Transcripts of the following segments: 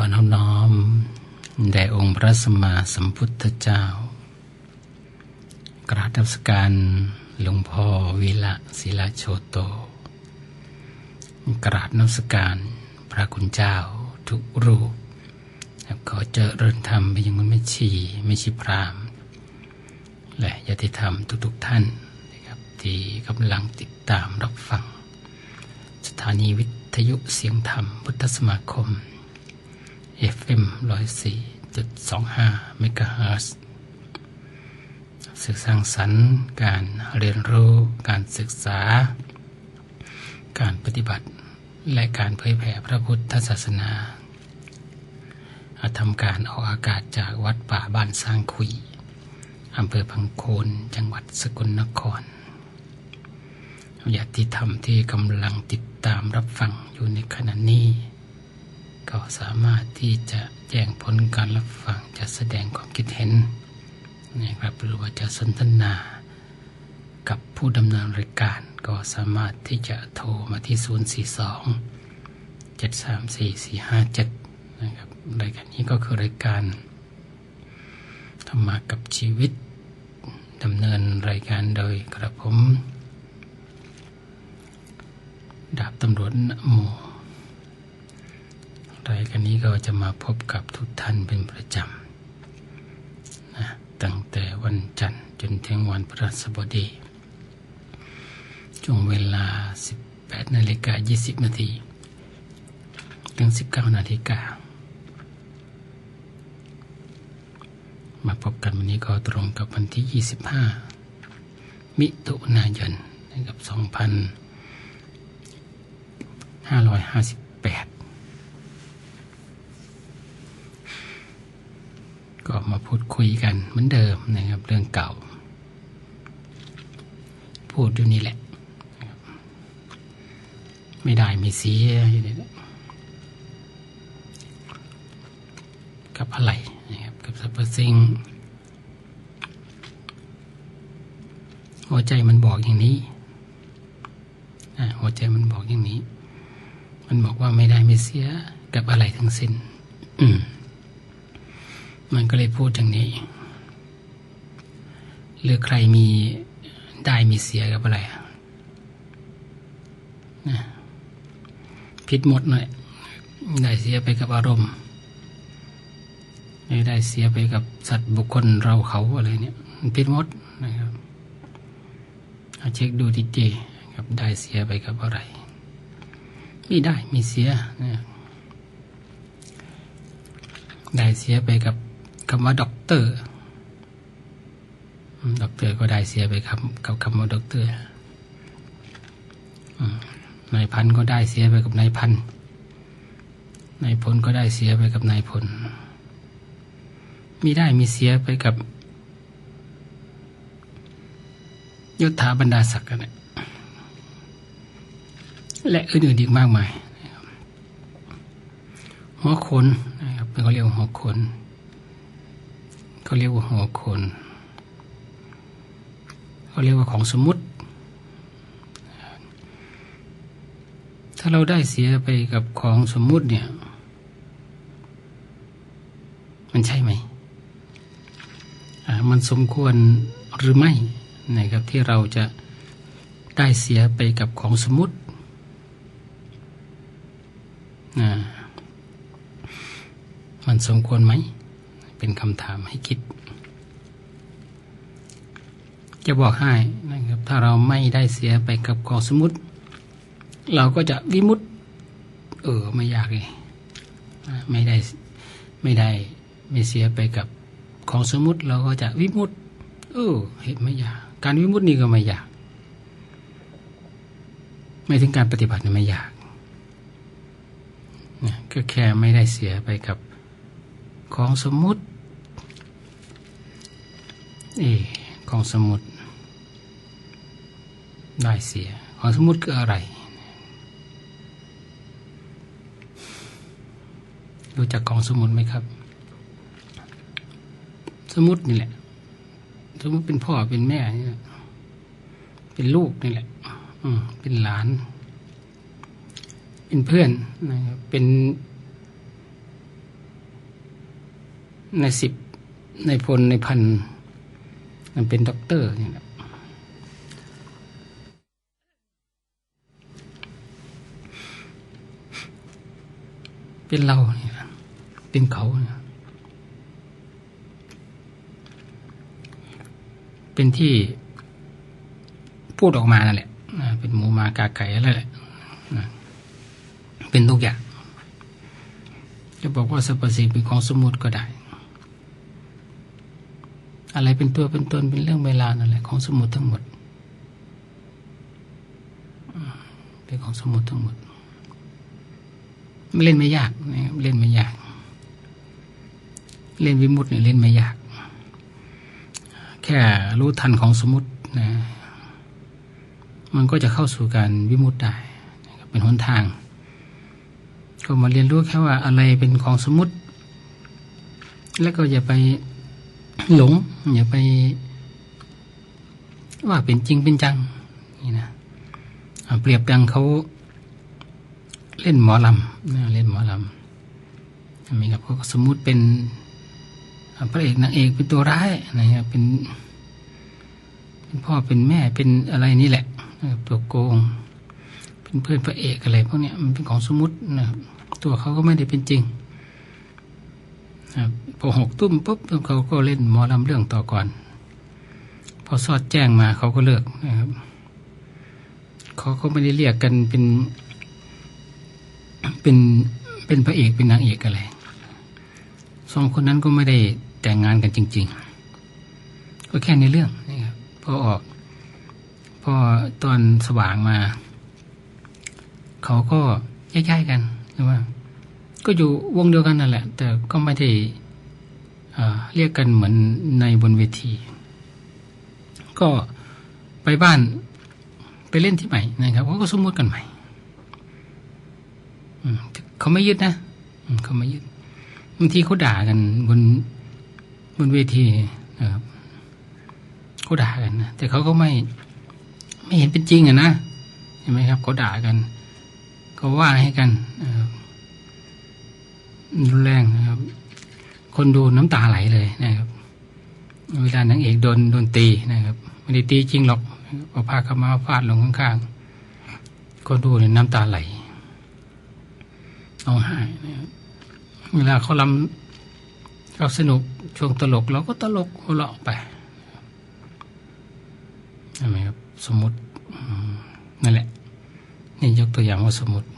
ขอนอบน้อมแด่องค์พระสัมมาสัมพุทธเจ้า กราบนมัสการหลวงพ่อวิละศิลาโชโต กราบนมัสการพระคุณเจ้าทุกรูปขอเจริญธรรมไปยังมันไม่ชีไม่ชีพรามและญาติธรรมทุกๆท่านนะครับที่กำลังติดตามรับฟัง สถานีวิทยุเสียงธรรมพุทธสมาคม FM 104.25เมกะเฮิรตซ์ศึกสร้างสรรค์การเรียนรู้การศึกษา การปฏิบัติ และการเผยแผ่พระพุทธศาสนาทำการออกอากาศจากวัดป่าบ้านสร้างคุยอำเภอพังโคนจังหวัดสกลนครญาติธรรมที่กำลังติดตามรับฟังอยู่ในขณะนี้ ก็สามารถที่จะแจ้งผลการรับฟังจะแสดงความคิดเห็นนะครับหรือว่าจะสนทนา กับผู้ดำเนินรายการก็สามารถที่จะโทรมาที่ 042 734 457 นะครับรายการนี้ก็คือรายการธรรมากับชีวิตดำเนินรายการโดยกระผม ดาบตำรวจโม รายการนี้ก็จะมาพบกับทุกท่านเป็นประจำนะตั้งแต่วันจันทร์จนถึงวันพฤหัสบดีช่วงเวลา 18นาฬิกา20 นาทีถึง 19นาฬิกามาพบกันวันนี้ก็ตรงกับวันที่ 25 มิถุนายนนะครับ 2558 ก็ มาพูดคุยกันเหมือนเดิมนะครับ เรื่องเก่า พูดอยู่นี่แหละ ไม่ได้ไม่เสียอยู่นี่แหละกับอะไรนะครับกับสรรพสิ่งหัวใจมันบอกอย่างนี้หัวใจมันบอกอย่างนี้ มันบอกว่าไม่ได้ไม่เสียกับอะไรทั้งสิ้น อืม มันก็เลยพูดอย่างนี้ หรือใครมีได้มีเสียกับอะไรนะผิดหมดหน่อยได้เสียไปกับอารมณ์ไม่ได้เสียไปกับสัตว์บุคคลเราเขาอะไรเนี่ยผิดหมดนะครับเอาเช็คดูดีๆครับได้เสียไปกับอะไรไม่ได้มีเสียนะได้เสียไปกับ คำว่าด็อกเตอร์ด็อกเตอร์ก็ได้เสียไปคำกับคำว่าด็อกเตอร์นายพันก็ได้เสียไปกับนายพันนายพลก็ได้เสียไปกับนายพล มีได้มีเสียไปกับยศถาบรรดาศักดิ์กันและอื่นๆอีกมากมายหัวคนนะครับเขาเรียกหัวคน เขาเรียกว่าหัวคนเขาเรียกว่าของสมมุติ ถ้าเราได้เสียไปกับของสมมุติเนี่ย มันใช่ไหม มันสมควรหรือไม่นะครับที่เราจะได้เสียไปกับของสมมุติมันสมควรไหม เป็นคำถามให้คิด จะบอกให้นะครับ ถ้าเราไม่ได้เสียไปกับของสมมุติ เราก็จะวิมุตเออไม่ยากเลยไม่ได้ไม่ได้ไม่เสียไปกับของสมมุติเราก็จะวิมุตเออเห็นไม่ยากการวิมุตนี่ก็ไม่ยาก ไม่ถึงการปฏิบัติไม่ยากก็แค่ไม่ได้เสียไปกับของสมมุติ เอของสมมุติได้เสีย ของสมมุติคืออะไร รู้จักของสมมุติไหมครับ สมมุตินี่แหละ สมมุติเป็นพ่อเป็นแม่นี่แหละเป็นลูกนี่แหละ อืมเป็นหลาน เป็นเพื่อนนะครับ เป็นในสิบในพลในพัน มันเป็นด็อกเตอร์เนี่ยนะเป็นเราเนี่ยเป็นเขาเนี่ยเป็นที่พูดออกมานั่นแหละเป็นหมูมากาไก่อะไรแหละนะเป็นทุกอย่างจะบอกว่าสรรพสิ่งเป็นของสมมุติก็ได้ อะไรเป็นตัวเป็นตนเป็นเรื่องเวลานั่นแหละของสมมุติทั้งหมดเป็นของสมมุติทั้งหมดไม่เล่นไม่ยากนะเล่นไม่ยาก เล่นวิมุตต์เนี่ยเล่นไม่ยาก แค่รู้ทันของสมมตินะ มันก็จะเข้าสู่การวิมุตต์ได้เป็นหนทาง ก็มาเรียนรู้แค่ว่าอะไรเป็นของสมมติแล้วก็อย่าไปหลง อย่าไป ว่าเป็นจริงเป็นจัง นี่นะเปรียบดังเขาเล่นหมอลำเล่นหมอลำใช่ไหมครับเขาก็สมมุติเป็นพระเอกนางเอกเป็นตัวร้ายนะครับเป็นเป็นพ่อเป็นแม่เป็นอะไรนี่แหละตัวโกง เป็นเพื่อนพระเอกอะไรพวกเนี้ยมันเป็นของสมมุตินะครับตัวเขาก็ไม่ได้เป็นจริงนะครับ พอหกตุ้มปุ๊บเขาก็เล่นหมอลำเรื่องต่อก่อน พอสอดแจ้งมาเขาก็เลิกนะครับเขาก็ไม่ได้เรียกกันเป็น เป็นเป็นพระเอกเป็นนางเอกอะไรสองคนนั้นก็ไม่ได้แต่งงานกันจริง ๆ ก็แค่ในเรื่องนะครับพอออก พอตอนสว่างมา เขาก็ย้ายๆกันใช่ไหมก็อยู่วงเดียวกันนั่นแหละ แต่ก็ไม่ได้ เรียกกันเหมือนในบนเวที ก็ไปบ้านไปเล่นที่ใหม่นะครับเขาก็สมมติกันใหม่เขาไม่ยึดนะเขาไม่ยึดบางทีเขาด่ากันบนบนเวทีนะครับเขาด่ากันนะแต่เขาก็ไม่ไม่เห็นเป็นจริงอะนะเห็นไหมครับเขาด่ากันเขาว่าให้กันรุนแรงนะครับ คนดูน้ำตาไหลเลยนะครับ เวลานางเอกโดนโดนตีนะครับไม่ได้ตีจริงหรอกเอาผ้าขามาฟาดลงข้างๆคนดูเนี่ยน้ำตาไหลร้องไห้นะครับเวลาเขาลำเขาสนุกช่วงตลกเราก็ตลกหัวเราะไปใช่ไหมครับ สมมตินั่นแหละ นี่ยกตัวอย่างว่าสมมติ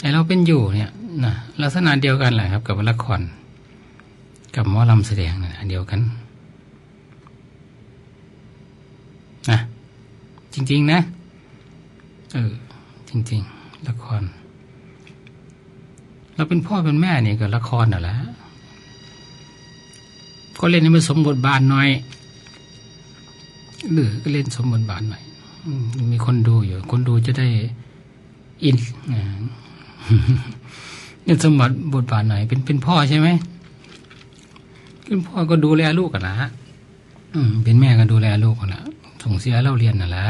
ไอเราเป็นอยู่เนี่ย นะลักษณะเดียวกันแหละครับ กับละคร กับหมอลำแสดงนะเดียวกันนะจริง ๆ นะ เออ จริง ๆ ละคร เราเป็นพ่อเป็นแม่เนี่ยก็ละครน่ะแหละก็เล่นให้มันสมบทบาทหน่อยหรือก็เล่นสมบทบาทหน่อยมีคนดูอยู่ คนดูจะได้อินอ เนี่ยสมบัติบทบาทไหน เป็นเป็นพ่อใช่ไหมเป็นพ่อก็ดูแลลูกกันละอืม เป็นแม่ก็ดูแลลูกกันละส่งเสียเราเรียนน่ะละ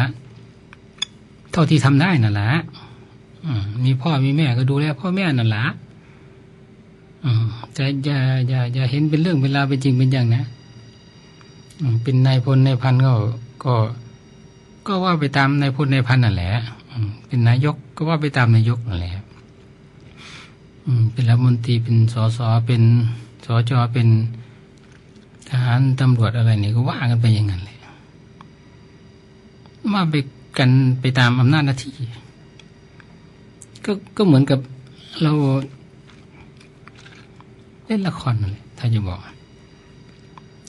เท่าที่ทำได้น่ะละอืมมีพ่อมีแม่ก็ดูแลพ่อแม่นั่นละอืมจะอย่าอย่าอย่าเห็นเป็นเรื่องเป็นราเป็นจริงเป็นอย่างนะอืมเป็นนายพลนายพันก็ ก็ ก็ว่าไปตามนายพลนายพันนั่นแหละอืมเป็นนายกก็ว่าไปตามนายกนั่นแหละ เป็นรัฐมนตรีเป็นสสเป็นสจเป็นทหารตำรวจอะไรเนี่ยก็ว่ากันไปอย่างนั้นเลยว่าไปกันไปตามอำนาจหน้าที่ ก็ก็เหมือนกับเราเล่นละครนั่นแหละถ้าจะบอก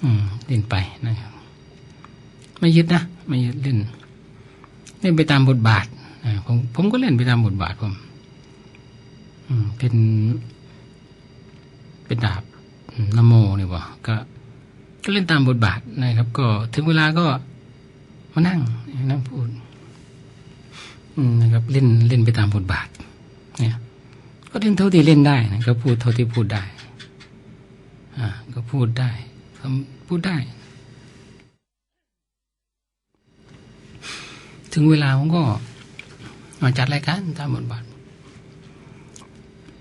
อืมเล่นไปนะครับ ไม่ยึดนะไม่ยึดเล่น เล่นไปตามบทบาทผมผมก็เล่นไปตามบทบาทผม เป็นเป็นดาบนโมเนี่ยบ่ก็ก็เล่นตามบทบาทนะครับ ก็ถึงเวลาก็มานั่งนั่งพูดนะครับเล่นเล่นไปตามบทบาท เนี่ย ก็เล่นเท่าที่เล่นได้นะก็พูดเท่าที่พูดได้ อ่า ก็พูดได้ก็พูดได้ ถึงเวลาผมก็มาจัดรายการตามบทบาท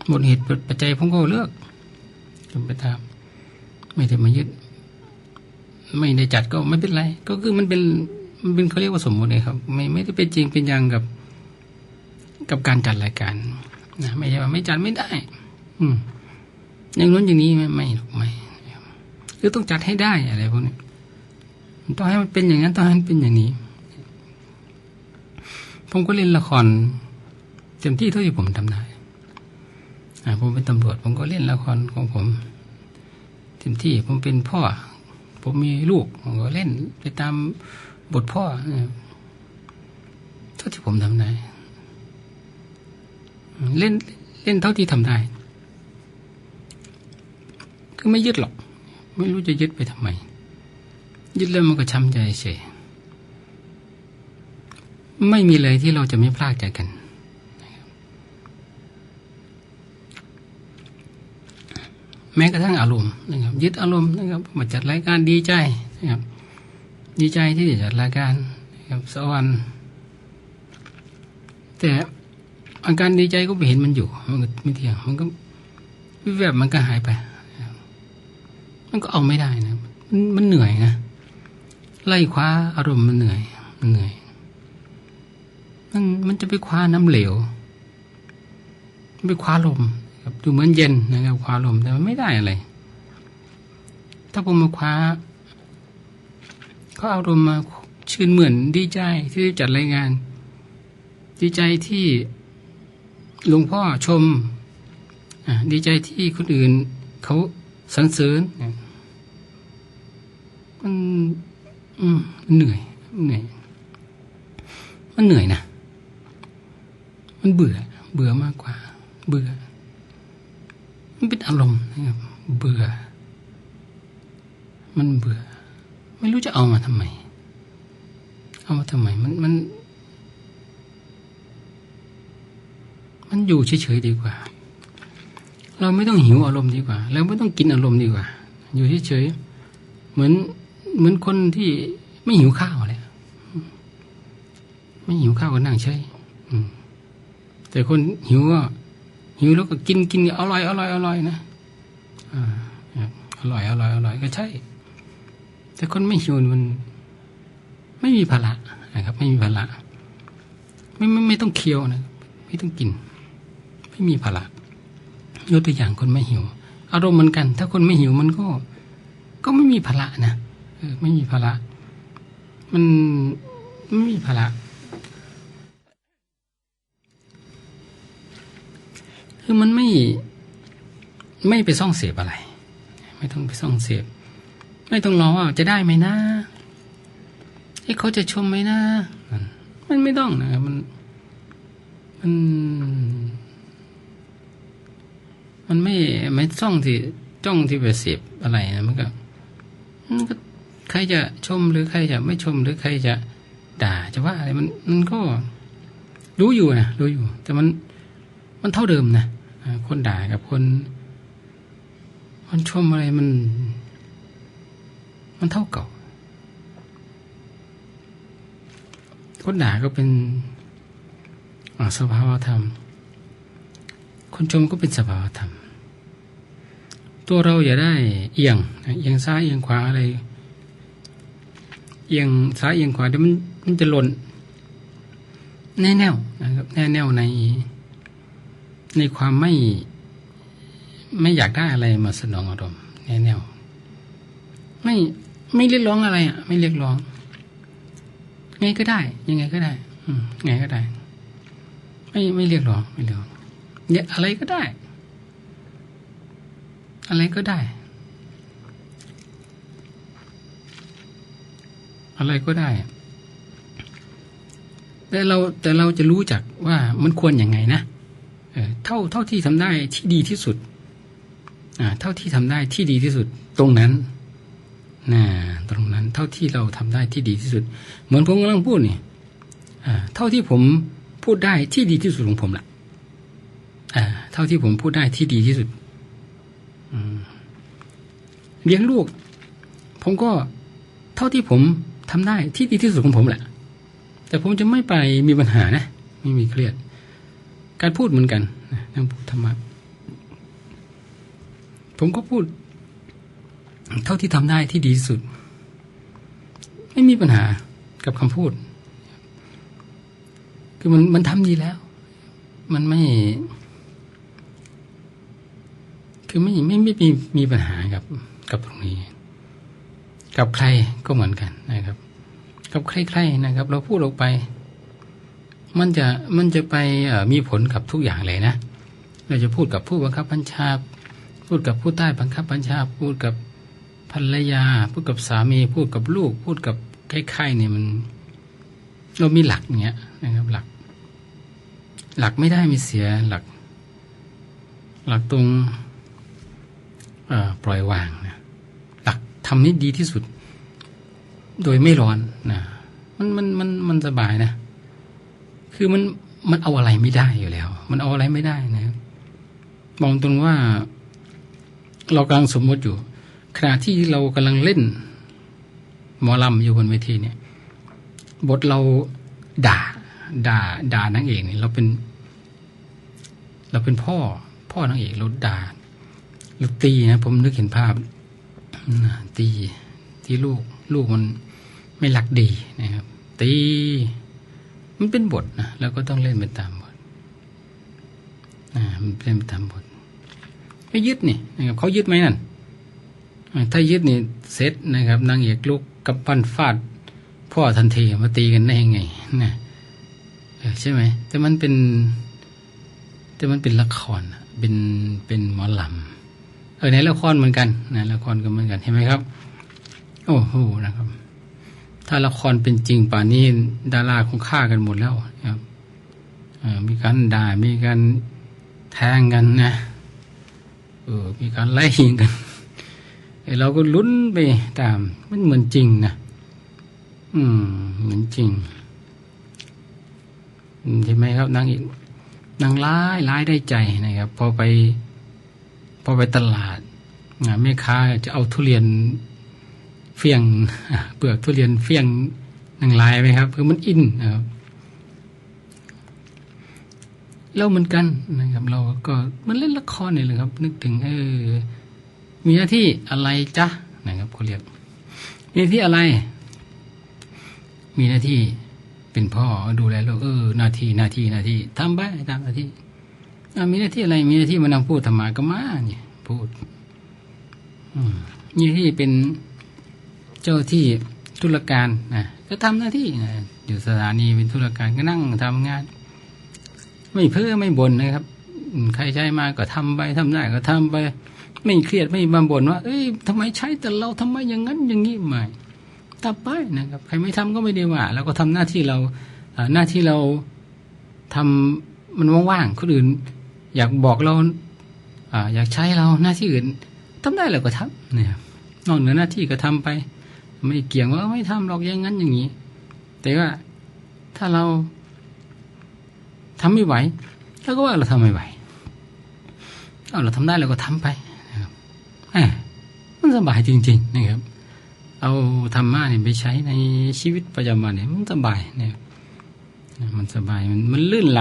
หมดเหตุปัจจัยผมก็เลิกจนไปตาม ไม่ได้มายึด ไม่ได้จัดก็ไม่เป็นไร ก็คือมันเป็นมันเป็นเขาเรียกว่าสมมติเลยครับ ไม่ไม่ได้เป็นจริงเป็นอย่างกับ กับการจัดรายการนะไม่ใช่ว่าไม่จัดไม่ได้ อืมอย่างนู้นอย่างนี้ไม่ไม่หรอกไม่คือต้องจัดให้ได้อะไรพวกนี้ต้องให้มันเป็นอย่างนั้นต้องให้มันเป็นอย่างนี้ ผมก็เล่นละครเต็มที่เท่าที่ผมทำได้ ผมเป็นตำรวจ ผมก็เล่นละครของผมเต็มที่ผมเป็นพ่อ ผมมีลูก ผมก็เล่นไปตามบทพ่อเท่าที่ผมทำได้ เล่นเล่นเท่าที่ทำได้ คือไม่ยึดหรอก ไม่รู้จะยึดไปทำไม ยึดแล้วมันก็ช้ำใจเฉยไม่มีเลยที่เราจะไม่พลากจากกันนะครับ แม้กระทั่งอารมณ์นะครับ ยึดอารมณ์นะครับมาจัดรายการดีใจนะครับ ดีใจที่จะจัดรายการนะครับสวรรค์แต่อาการดีใจก็ไปเห็นมันอยู่ มันก็ไม่เที่ยงมันก็วิแวบมันก็หายไป มันก็เอาไม่ได้นะมันมันเหนื่อยนะไล่คว้าอารมณ์มันเหนื่อย มันเหนื่อยมันมันจะไปคว้าน้ำเหลวไปคว้าลม ครับดูเหมือนเย็นนะครับคว้าลมแต่มันไม่ได้อะไร ถ้าผมมาคว้าเขาเอาลมณ์มาชื่นเหมือนดีใจที่จัดรายงาน ดีใจที่หลวงพ่อชมอดีใจที่คนอื่นเขาสรรเสริญมันมันเหนื่อยเหนื่อย มันเหนื่อยนะ มันเบื่อ เบื่อมากกว่า เบื่อ มันเป็นอารมณ์นะครับเบื่อ มันเบื่อ ไม่รู้จะเอามาทำไม เอามาทำไม มันมัน มันอยู่เฉยๆดีกว่า เราไม่ต้องหิวอารมณ์ดีกว่าเราไม่ต้องกินอารมณ์ดีกว่า อยู่เฉยๆเหมือนเหมือนคนที่ไม่หิวข้าวเลยไม่หิวข้าวก็นั่งเฉยแต่คนหิวก็ หิวแล้วก็กินกินอร่อยอร่อยอร่อยนะอร่อยอร่อยอร่อยก็ใช่ แต่คนไม่หิวมัน ไม่มีภาระนะครับ ไม่มีภาระไม่ไม่ไม่ต้องเคี้ยวนะไม่ต้องกิน ไม่มีภาระยกตัวอย่างคนไม่หิว อารมณ์เหมือนกัน ถ้าคนไม่หิวมันก็ ก็ไม่มีภาระนะไม่มีภาระมันไม่มีภาระ คือมันไม่ไม่ไปซ่องเสพอะไร ไม่ต้องไปซ่องเสพไม่ต้องรอว่าจะได้ไหมนะไอ้เขาจะชมไหมนะมันไม่ต้องนะมันมันมันไม่ไม่ซ่องที่จ้องที่ไปเสพอะไรนะมันก็มันก็ใครจะชมหรือใครจะไม่ชมหรือใครจะด่าจะว่าอะไรมันมันก็รู้อยู่นะรู้อยู่ แต่มัน มันเท่าเดิมนะคนด่ากับคนคนชมอะไรมัน มันเท่าเก่า คนด่าก็เป็นอ่าสภาวธรรม คนชมก็เป็นสภาวธรรม ตัวเราอย่าได้เอียงเอียงซ้ายเอียงขวาอะไร เอียงซ้ายเอียงขวาเดี๋ยวมันมันจะหล่นแน่แน่วนะครับแน่แน่วใน ในความไม่ไม่อยากได้อะไรมาสนองอารมณ์แน่แน่วไม่ไม่เรียกร้องอะไรอะ ไม่เรียกร้องไงก็ได้ ยังไงก็ได้ อืมไงก็ได้ ไม่ไม่เรียกร้องไม่เรียกร้องเนี่ยอะไรก็ได้ อะไรก็ได้ อะไรก็ได้ แต่เราแต่เราจะรู้จักว่ามันควรอย่างไงนะ เท่าเท่าที่ทำได้ที่ดีที่สุดเท่าที่ทำได้ที่ดีที่สุดตรงนั้นนะตรงนั้น เท่าที่เราทำได้ที่ดีที่สุด เหมือนผมกำลังพูดนี่เท่าที่ผมพูดได้ที่ดีที่สุดของผมละเท่าที่ผมพูดได้ที่ดีที่สุดเลี้ยงลูก ผมก็เท่าที่ผมทำได้ที่ดีที่สุดของผมแหละ แต่ผมจะไม่ไปมีปัญหานะ ไม่มีเครียด การพูดเหมือนกันนะนั่งพูดธรรมะผมก็พูด เท่าที่ทำได้ที่ดีสุด ไม่มีปัญหากับคำพูด คือมันมันทำดีแล้ว มันไม่ คือไม่ไม่ไม่มีมีปัญหากับกับตรงนี้ กับใครก็เหมือนกันนะครับ กับใครๆนะครับ เราพูดออกไป มันจะมันจะไปมีผลกับทุกอย่างเลยนะ เราจะพูดกับผู้บังคับบัญชา พูดกับผู้ใต้บังคับบัญชา พูดกับภรรยา พูดกับสามี พูดกับลูก พูดกับใครๆเนี่ยมัน เรามีหลักเนี้ยนะครับ หลัก หลักไม่ได้มีเสียหลัก หลักตรงปล่อยวางนะหลักทำนี้ดีที่สุด โดยไม่ร้อนนะมันมันมันมันสบายนะ คือมันมันเอาอะไรไม่ได้อยู่แล้ว มันเอาอะไรไม่ได้นะมองตรงว่าเรากำลังสมมติอยู่ ขณะที่เรากำลังเล่น หมอลำอยู่บนเวทีเนี่ย บทเราด่า ด่า ด่านางเอกเนี่ยเราเป็น เราเป็นพ่อ พ่อนางเอกเราด่าเราตีนะผมนึกเห็นภาพตีที่ลูก ลูกมันไม่รักดีนะครับ ตี มันเป็นบทนะเราก็ต้องเล่นไปตามบทอ่ามันเล่นไปตามบท ไม่ยึดนี่นะครับเขายึดไหมนั่นถ้ายึดนี่เซตนะครับนางเอกลูกกับปั้นฟาดพ่อทันทีมาตีกันได้ยังไงนะใช่ไหมแต่มันเป็น แต่มันเป็นละครเป็นเป็นหมอลำเออในละครเหมือนกันนะละครก็เหมือนกันเห็นไหมครับ โอ้โหนะครับ ถ้าละครเป็นจริงป่านนี้ดาราคงฆ่ากันหมดแล้วครับมีการด่ามีการแทงกันนะเออมีการไล่ยิงกันเราก็ลุ้นไปตาม มันเหมือนจริงนะอืม เหมือนจริงใช่ไหมครับนางอีกนางร้ายร้ายได้ใจนะครับ พอไป พอไปตลาดอ่าแม่ค้าจะเอาทุเรียน เฟี้ยงเปลือกทุเรียนเฟี้ยงหนางลายไหมครับ คือมันอินนะครับเราเหมือนกันนะครับ เราก็มันเล่นละครนี่แหละครับ นึกถึงเออมีหน้าที่อะไรจ๊ะนะครับเขาเรียกมีหน้าที่อะไร มีหน้าที่เป็นพ่อดูแลลูกเออหน้าที่หน้าที่หน้าที่ทำไปตามหน้าที่มีหน้าที่อะไร มีหน้าที่มานั่งพูดธรรมะก็มาเนี่ยพูดอืมมีหน้าที่เป็น เจ้าที่ธุรการนะก็ทำหน้าที่นะอยู่สถานีเป็นธุรการก็นั่งทำงาน ไม่เพ้อไม่บ่นนะครับใครใช้มาก็ทำไปทำได้ก็ทำไป ไม่เครียดไม่มาบ่นว่า เอ้ยทำไมใช้แต่เราทำไมอย่างนั้นอย่างนี้ไม่ทำไปนะครับ ใครไม่ทำก็ไม่ได้ว่าเราก็ทำหน้าที่เราหน้าที่เราทำมันว่างๆคนอื่น อยากบอกเราอ่าอยากใช้เราหน้าที่อื่นทำได้เราก็ทำนะครับนอกเหนือหน้าที่ก็ทำไป ไม่เกี่ยงว่าไม่ทำหรอกอย่างนั้นอย่างนี้ แต่ว่าถ้าเราทำไม่ไหวเราก็ว่าเราทำไม่ไหวเอาเราทำได้เราก็ทำไปนะครับมันสบายจริง ๆ นะครับ เอาธรรมะเนี่ยไปใช้ในชีวิตประจำวันเนี่ยมันสบายเนี่ยมันสบายมันมันลื่นไหล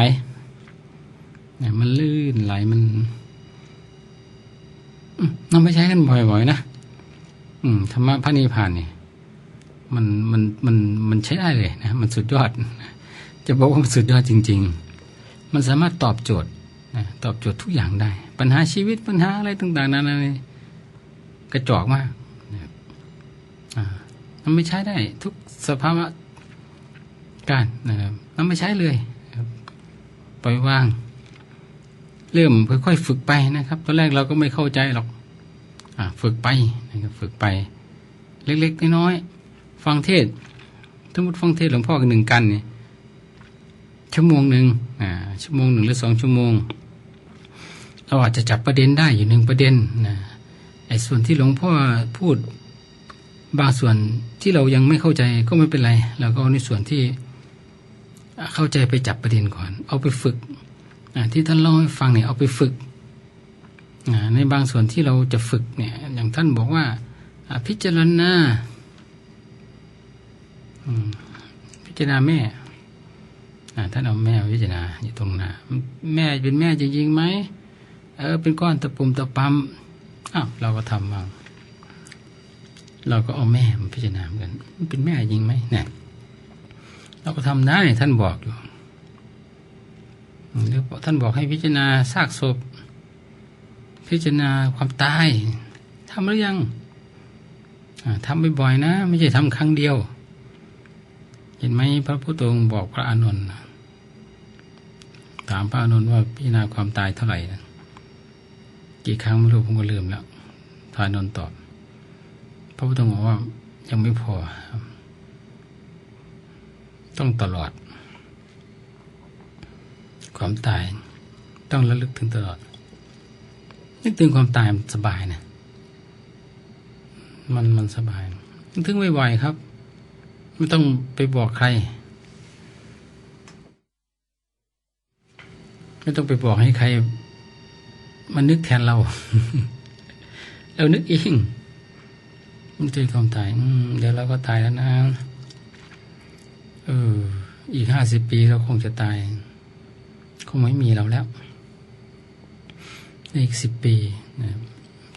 เนี่ยมันลื่นไหลมันอืมนำไปใช้กันบ่อยๆนะ อืมธรรมะพระนิพพานเนี่ย มันมันมันมันใช้ได้เลยนะมันสุดยอด จะบอกว่ามันสุดยอดจริง ๆ มันสามารถตอบโจทย์นะตอบโจทย์ทุกอย่างได้ ปัญหาชีวิตปัญหาอะไรต่าง ๆนานาเนี่ยกระจอกมากนะอ่ามันไม่ใช้ได้ ทุกสภาวะการนะครับมันไม่ใช้เลยปล่อยวาง เริ่มค่อยๆฝึกไปนะครับ ตอนแรกเราก็ไม่เข้าใจหรอกอ่าฝึกไปนะครับฝึกไป เล็กๆน้อยๆ ฟังเทศสมมติฟังเทศหลวงพ่อกันหนึ่งกันเนี่ยชั่วโมงหนึ่งอ่าชั่วโมงหนึ่งหรือสองชั่วโมง เราอาจจะจับประเด็นได้อยู่หนึ่งประเด็นนะไอ้ส่วนที่หลวงพ่อพูดบางส่วนที่เรายังไม่เข้าใจก็ไม่เป็นไรเราก็ในส่วนที่เข้าใจไปจับประเด็นก่อน เอาไปฝึกอ่าที่ท่านเล่าให้ฟังเนี่ยเอาไปฝึกอ่าในบางส่วนที่เราจะฝึกเนี่ยอย่างท่านบอกว่าพิจารณา พิจารณาแม่ท่านเอาแม่มาพิจารณาอยู่ตรงหน้าแม่เป็นแม่จริงๆไหมเออเป็นก้อนตะปุ่มตะปั๊มอ้าวเราก็ทำบ้างเราก็เอาแม่มาพิจารณาเหมือนกันเป็นแม่จริงไหมเนี่ยเราก็ทำได้ท่านบอกอยู่หรือท่านบอกให้พิจารณาซากศพ พิจารณาความตายทำหรือยังทำบ่อยๆนะ ไม่ใช่ทำครั้งเดียว เห็นไหมพระพุทธองค์บอกพระอานนท์ถามพระอานนท์ว่าพิจารณาความตายเท่าไหร่นะกี่ครั้งไม่รู้ผมก็ลืมแล้วพระอานนท์ตอบ พระพุทธองค์บอกว่ายังไม่พอ ต้องตลอด ความตายต้องระลึกถึงตลอดนึกถึงความตายมันสบายนะมันมันสบายนึกถึงไวๆครับ ไม่ต้องไปบอกใคร ไม่ต้องไปบอกให้ใคร มันนึกแทนเรา เรานึกเองมันถึงความตายอืมเดี๋ยวเราก็ตายแล้วนะเอออีกห้าสิบปีเราคงจะตาย คงไม่มีเราแล้วอีกสิบปีนะ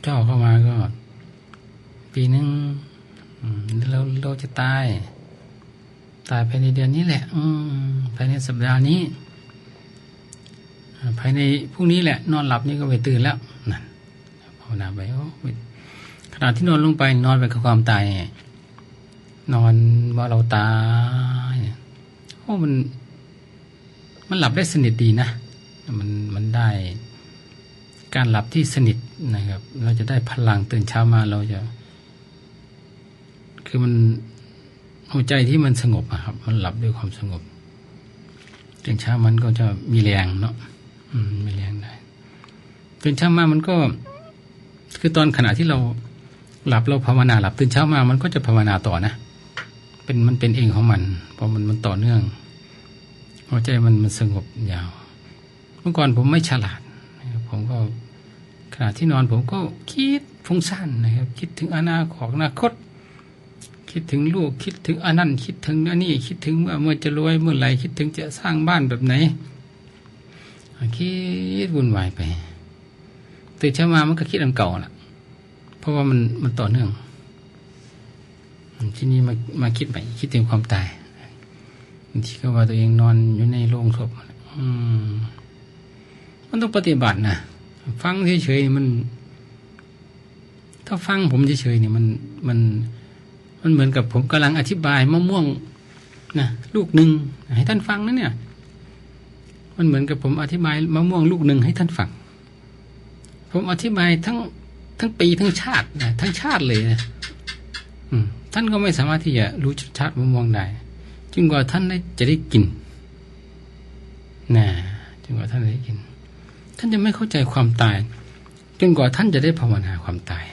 เจ้าเข้ามาก็ ปีหนึ่งอืมเราเราจะตาย ตายภายในเดือนนี้แหละ อืภายในสัปดาห์นี้ภายในพรุ่งนี้แหละ นอนหลับนี่ก็ไปตื่นแล้วนั่นภาวนาไปโอ้ขณะที่นอนลงไปนอนไปกับความตายไงนอนว่าเราตายโอ้มัน มันหลับได้สนิทดีนะมันมันได้การหลับที่สนิทนะครับ เราจะได้พลังตื่นเช้ามาเราจะ คือมัน หัวใจที่มันสงบอะครับ มันหลับด้วยความสงบตื่นเช้ามันก็จะมีแรงเนาะอืมีแรงได้ตื่นเช้ามามันก็ คือตอนขณะที่เราหลับเราภาวนาหลับตื่นเช้ามามันก็จะภาวนาต่อนะเป็นมันเป็นเองของมันเพราะมันมันต่อเนื่องหัวใจมันมันสงบยาว เมื่อก่อนผมไม่ฉลาดผมก็ขณะที่นอนผมก็คิดฟุ้งซ่านนะครับ คิดถึงอนาคตอนาคต คิดถึงลูกคิดถึงอันนั้นคิดถึงอันนี้คิดถึงเมื่อเมื่อจะรวยเมื่อไหร่คิดถึงจะสร้างบ้านแบบไหนคิดวุ่นวายไปตื่นเช้ามามันก็คิดอันเก่าล่ะ เพราะว่ามันมันต่อเนื่องที่นี้มามาคิดใหม่คิดถึงความตายบางทีก็ว่าตัวเองนอนอยู่ในโรงศพมมันต้องปฏิบัตินะฟังเฉยๆมัน ถ้าฟังผมเฉยๆเนี่ยมันมัน มันเหมือนกับผมกำลังอธิบายมะม่วงนะลูกหนึ่งให้ท่านฟังนะเนี่ย มันเหมือนกับผมอธิบายมะม่วงลูกหนึ่งให้ท่านฟัง ผมอธิบายทั้งทั้งปีทั้งชาตินะทั้งชาติเลยนะท่านก็ไม่สามารถที่จะรู้ชาติมะม่วงได้จึงกว่าท่านได้จะได้กินนะจึงกว่าท่านได้กิน ท่านจะไม่เข้าใจความตาย จนกว่าท่านจะได้ภาวนาความตาย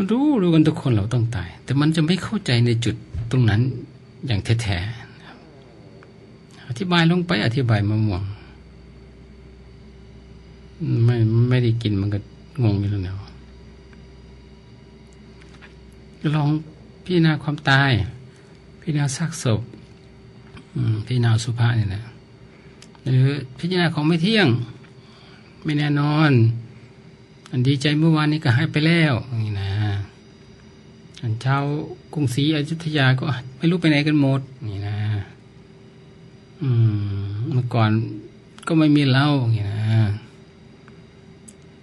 มันรู้รู้กันทุกคนเราต้องตาย แต่มันจะไม่เข้าใจในจุดตรงนั้นอย่างแท้ๆอธิบายลงไปอธิบายมะม่วงไม่ไม่ได้กินมันก็งงอยู่แล้วเนาะลองพิจารณาความตาย พิจารณาซากศพพิจารณาสุภะเนี่ยนะหรือพิจารณาของไม่เที่ยง ไม่แน่นอน อันดีใจเมื่อวานนี้ก็หายไปแล้วอย่างนี้นะ อันเช้ากรุงศรีอยุธยาก็ไม่รู้ไปไหนกันหมด นี้นะ อืม เมื่อก่อนก็ไม่มีเราอย่างนี้นะ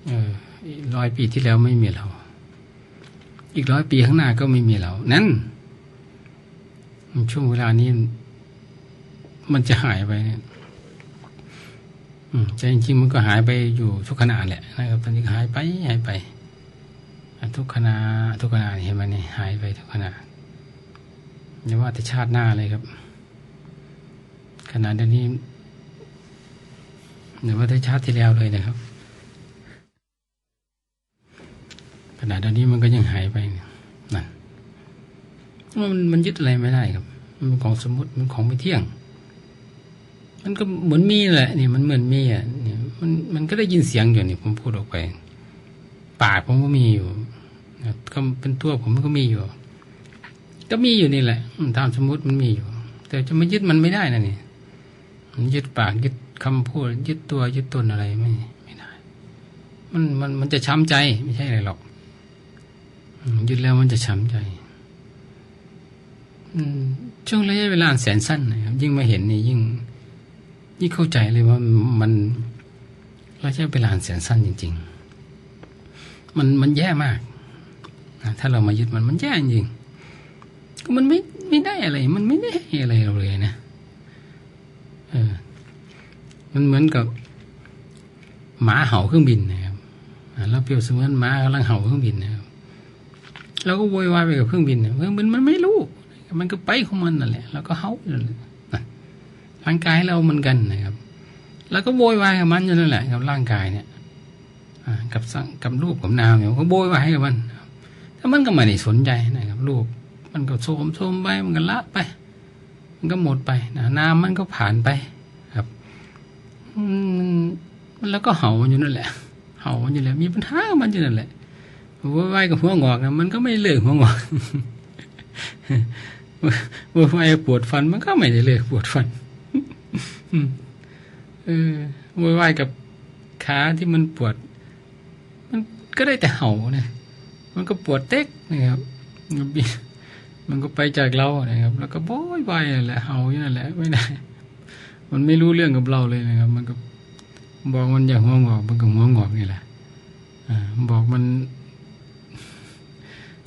เออร้อยปีที่แล้วไม่มีเรา อีกร้อยปีข้างหน้าก็ไม่มีเรา นั่น ช่วงเวลานี้ มันจะหายไปเนี่ยอืมแต่จริงๆมันก็หายไปอยู่ทุกขณะแหละนะครับ ตอนนี้หายไปหายไป ทุกขณะทุกขณะเห็นไหมนี่หายไปทุกขณะอย่าว่าแต่ชาติหน้าเลยครับขณะเดี๋ยวนี้หรือว่าแต่ชาติที่แล้วเลยนะครับขณะเดี๋ยวนี้มันก็ยังหายไปนั่นมันมันยึดอะไรไม่ได้ครับ มันของสมมติมันของไม่เที่ยง มันก็เหมือนมีแหละนี่มันเหมือนมีอะเนี่ยมันมันก็ได้ยินเสียงอยู่นี่ผมพูดออกไปปากผมก็มีอยู่ ก็เป็นตัวผมก็มีอยู่ ก็มีอยู่นี่แหละตามสมมติมันมีอยู่ แต่จะมายึดมันไม่ได้นะนี่มันยึดปากยึดคำพูด ยึดตัวยึดตนอะไรไม่ไม่ได้ มันมันมันจะช้ำใจไม่ใช่อะไรหรอกยึดแล้วมันจะช้ำใจช่วงระยะเวลาแสนสั้นนะครับยิ่งมาเห็นนี่ยิ่ง ยิ่งเข้าใจเลยว่ามันระยะเวลาแสนสั้นจริง ๆ มันมันแย่มาก ถ้าเรามายึดมันมันแย่จริงก็มันไม่ไม่ได้อะไร มันไม่ได้อะไรเราเลยนะเออ มันเหมือนกับหมาเห่าเครื่องบินนะครับอ่าเราเปรียบเสมือนหมากำลังเห่าเครื่องบินนะครับเราก็โวยวายไปกับเครื่องบินเครื่องบินมันไม่รู้มันก็ไปของมันนั่นแหละแล้วก็เห่าอยู่นั่นแหละร่างกายเราเหมือนกันนะครับ แล้วก็โวยวายกับมันอยู่นั่นแหละกับร่างกายเนี่ยกับสังกับรูปกับนามเนี่ยก็โวยวายกับมัน ถ้ามันก็ไม่ได้สนใจนะครับรูปมันก็โทมโทมไปมันก็ละไป มันก็หมดไปนะนามมันก็ผ่านไปครับอืมแล้วก็เห่ามันอยู่นั่นแหละ เห่ามันอยู่แหละ มีปัญหามันอยู่นั่นแหละวัวไว้กับหัวงอกนะมันก็ไม่เลิกหัวงอกวัวไว้ปวดฟันมันก็ไม่ได้เลิกปวดฟันเออวัวไว้กับขาที่มันปวด มันก็ได้แต่เห่านะ มันก็ปวดเต็กนะครับมันก็ไปจากเรานะครับ แล้วก็โวยวายนั่นแหละเห่าอยู่นั่นแหละไม่ได้ มันไม่รู้เรื่องกับเราเลยนะครับ มันก็บอกมันอย่าหัวงอกมันก็หัวงอกนี่แหละอ่าบอกมัน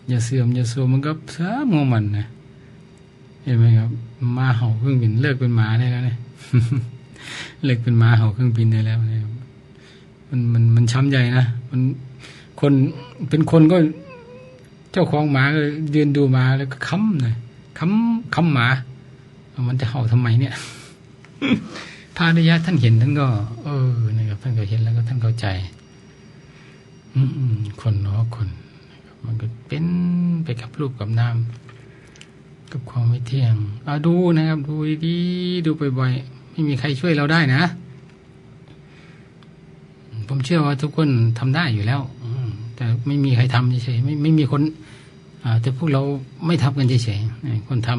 อย่าเสื่อมอย่าโทรมมันก็เสื่อมงมันนะเห็นไหมครับมาเห่าเครื่องบินเลิกเป็นหมาได้แล้วเนี่ยเลิกเป็นหมาเห่าเครื่องบินได้แล้วนะครับมันมันมันช้ำใจนะมัน คนเป็นคนก็เจ้าของหมาก็ยืนดูหมาแล้วก็ค้ำเลยค้ำค้ำหมาเอามันจะเห่าทำไมเนี่ยพระอริยะท่านเห็นท่านก็ เออนะครับท่านก็เห็นแล้วก็ท่านเข้าใจ อืมอืมคนเนาะคนนะครับมันก็เป็นไปกับรูปกับนามกับความไม่เที่ยงเอาดูนะครับ ดูดีๆดูบ่อยๆไม่มีใครช่วยเราได้นะ ผมเชื่อว่าทุกคนทำได้อยู่แล้วอืม แต่ไม่มีใครทำเฉยๆไม่ไม่มีคนอ่าแต่พวกเราไม่ทำกันเฉยๆคนท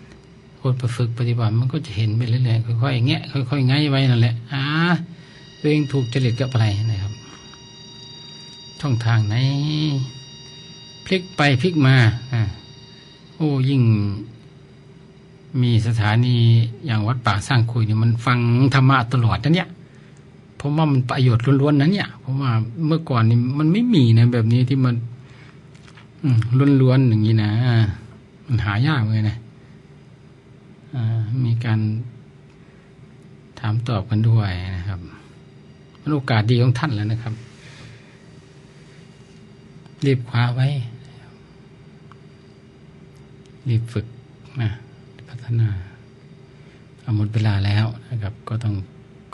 ำคนประฝึกปฏิบัติมันก็จะเห็นไปเรื่อยๆค่อยๆแงะค่อยๆไงไว้นั่นแหละอ่าตัวเองถูกจริตกับอะไรนะครับ ช่องทางไหนพลิกไปพลิกมาอ่าโอ้ยิ่งมีสถานีอย่างวัดป่าสร้างคุยเนี่ยมันฟังธรรมะตลอดนะเนี่ย ผมว่ามันประโยชน์ล้วนๆนั้นเนี่ยผมว่าเมื่อก่อนนี่มันไม่มีนะแบบนี้ที่มันอืล้วนๆอย่างนี้นะมันหายากเลยนะมีการถามตอบกันด้วยนะครับมันโอกาสดีของท่านแล้วนะครับ รีบคว้าไว้ รีบฝึกนะพัฒนาเอาหมดเวลาแล้วนะครับ ก็ต้อง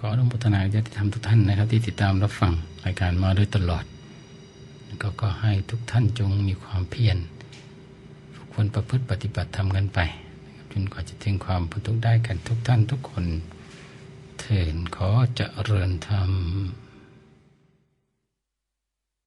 ขออนุโมทนาญาติธรรมทุกท่านนะครับ ที่ติดตามรับฟังรายการมาโดยตลอด ก็ก็ให้ทุกท่านจงมีความเพียรควรประพฤติปฏิบัติทำกันไปจนกว่าจะถึงความพ้นทุกข์ได้กันทุกท่านทุกคนเถินขอเจริญธรรม